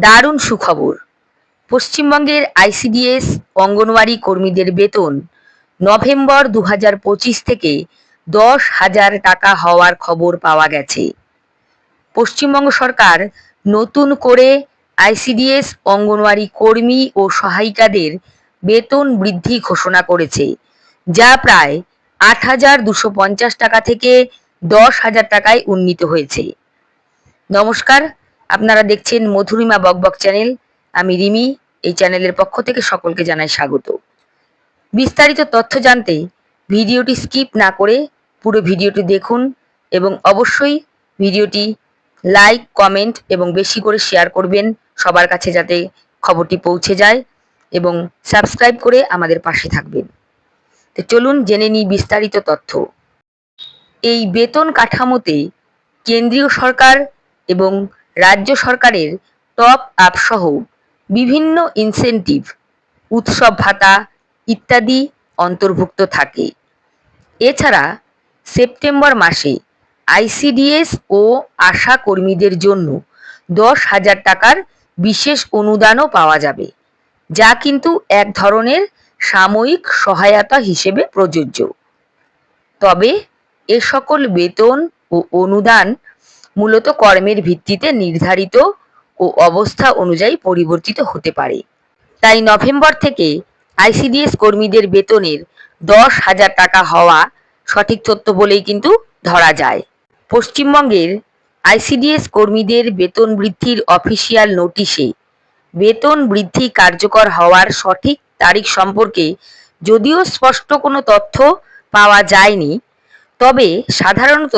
দারুণ সুখবর। পশ্চিমবঙ্গের আইসিডিএস অঙ্গনওয়াড়ি কর্মীদের বেতন নভেম্বর দু হাজার পঁচিশ থেকে দশ হাজার টাকা হওয়ার খবর পাওয়া গেছে। পশ্চিমবঙ্গ সরকার নতুন করে আইসিডিএস অঙ্গনওয়াড়ি কর্মী ও সহায়িকাদের বেতন বৃদ্ধি ঘোষণা করেছে, যা প্রায় আট হাজার দুশো পঞ্চাশ টাকা থেকে দশ হাজার টাকায় উন্নীত হয়েছে। নমস্কার আপনারা দেখছেন মধুরিমা বকবক চ্যানেল। আমি রিমি, এই চ্যানেলের পক্ষ থেকে সকলকে জানাই স্বাগত। বিস্তারিত তথ্য জানতে ভিডিওটি স্কিপ না করে পুরো ভিডিওটি দেখুন এবং অবশ্যই ভিডিওটি লাইক, কমেন্ট এবং বেশি করে শেয়ার করবেন সবার কাছে যাতে খবরটি পৌঁছে যায় এবং সাবস্ক্রাইব করে আমাদের পাশে থাকবেন। তো চলুন জেনে নিই বিস্তারিত তথ্য। এই বেতন কাঠামোতে কেন্দ্রীয় সরকার এবং রাজ্য সরকারের টপ আপ সহ বিভিন্ন ইনসেনটিভ উৎসব ভাতা ইত্যাদি অন্তর্ভুক্ত থাকে। এছাড়া সেপ্টেম্বর মাসে আইসিডিএস ও আশা কর্মীদের জন্য দশ হাজার টাকার বিশেষ অনুদানও পাওয়া যাবে, যা কিন্তু এক ধরনের সাময়িক সহায়তা হিসেবে প্রযোজ্য। তবে এ সকল বেতন ও অনুদান মূলত কর্মের ভিত্তিতে নির্ধারিত ও অবস্থা অনুযায়ী পরিবর্তিত হতে পারে। তাই নভেম্বর থেকে আইসিডিএস কর্মীদের বেতনের দশ হাজার টাকা হওয়া সঠিক তথ্য বলেই কিন্তু ধরা যায়। পশ্চিমবঙ্গের আইসিডিএস কর্মীদের বেতন বৃদ্ধির অফিসিয়াল নোটিশে বেতন বৃদ্ধি কার্যকর হওয়ার সঠিক তারিখ সম্পর্কে যদিও স্পষ্ট কোনো তথ্য পাওয়া যায়নি, তবে সাধারণত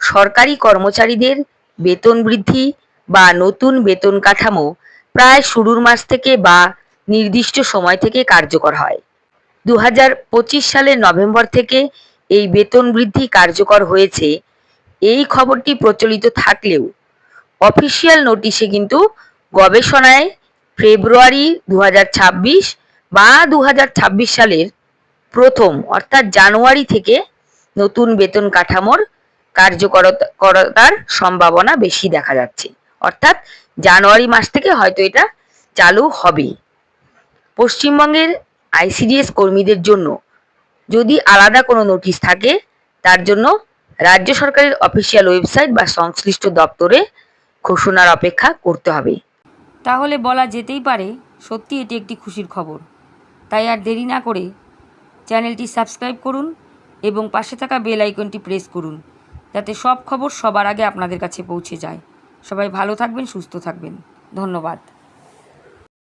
সরকারি কর্মচারীদের বেতন বৃদ্ধি বা নতুন বেতন কাঠামো প্রায় শুরুর মাস থেকে বা নির্দিষ্ট সময় থেকে কার্যকর হয়। দু হাজার পঁচিশ সালের নভেম্বর থেকে এই বেতন বৃদ্ধি কার্যকর হয়েছে। এই খবরটি প্রচলিত থাকলেও অফিসিয়াল নোটিশে কিন্তু গবেষণায় ফেব্রুয়ারি দু হাজার ছাব্বিশ বা দু হাজার ছাব্বিশ সালের প্রথম অর্থাৎ জানুয়ারি থেকে নতুন বেতন কাঠামোর কার্যকরতার সম্ভাবনা বেশি দেখা যাচ্ছে। অর্থাৎ জানুয়ারি মাস থেকে হয়তো এটা চালু হবে পশ্চিমবঙ্গের আইসিডিএস কর্মীদের জন্য যদি আলাদা কোনো নোটিশ থাকে, তার জন্য রাজ্য সরকারের অফিসিয়াল ওয়েবসাইট বা সংশ্লিষ্ট দপ্তরে ঘোষণার অপেক্ষা করতে হবে। তাহলে বলা যেতেই পারে, সত্যি এটি একটি খুশির খবর। তাই আর দেরি না করে চ্যানেলটি সাবস্ক্রাইব করুন এবং পাশে থাকা বেল আইকনটি প্রেস করুন। যাতে সব খবর সবার আগে আপনাদের কাছে পৌঁছে যায়। সবাই ভালো থাকবেন, সুস্থ থাকবেন। ধন্যবাদ।